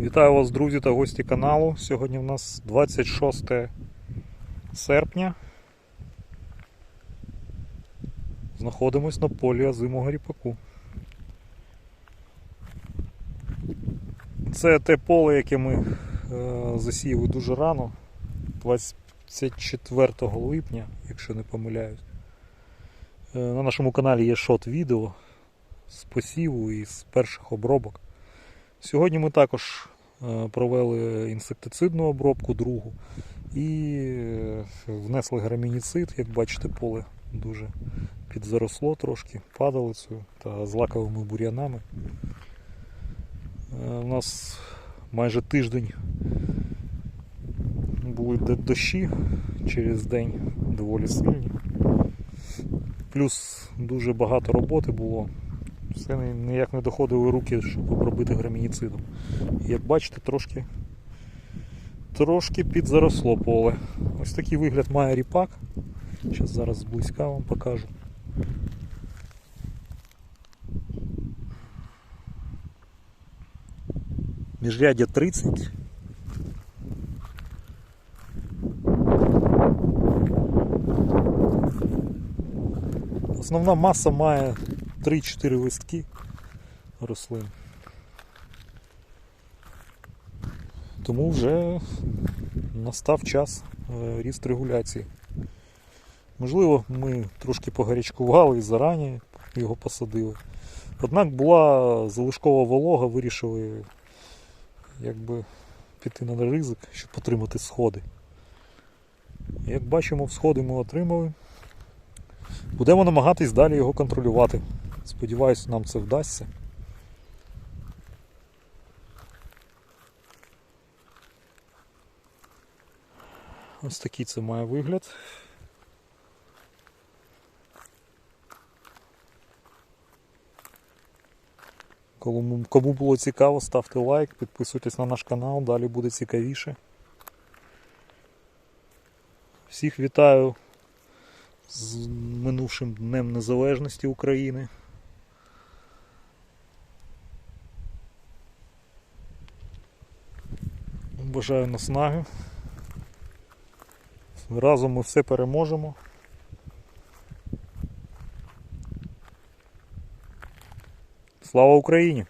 Вітаю вас, друзі та гості каналу. Сьогодні в нас 26 серпня. Знаходимось на полі озимого ріпаку. Це те поле, яке ми е, засіяли дуже рано, 24 липня, якщо не помиляюсь. Е, на нашому каналі є шот відео з посіву і з перших обробок. Сьогодні ми також е, провели інсектицидну обробку другу і е, внесли грамініцид, як бачите, поле дуже підзаросло трошки падалицею та злаковими бур'янами. Е, У нас майже тиждень були дощі через день доволі сильні. Плюс дуже багато роботи було. Все ніяк не доходили руки, щоб обробити грамініцидом. Як бачите, трошки, трошки підзаросло поле. Ось такий вигляд має ріпак. Зараз зараз зблизька вам покажу. Міжряддя 30. Основна маса має 3-4 листки рослин. Тому вже настав час е, ріст регуляції. Можливо, ми трошки погарячкували і зарані його посадили. Однак була залишкова волога, вирішили якби піти на ризик, щоб отримати сходи. Як бачимо, всходи ми отримали. Будемо намагатись далі його контролювати. Сподіваюсь, нам це вдасться. Ось такий це має вигляд. Кому, кому було цікаво, ставте лайк, підписуйтесь на наш канал, далі буде цікавіше. Всіх вітаю з минувшим Днем Незалежності України. Бажаю наснаги. Разом ми все переможемо. Слава Україні!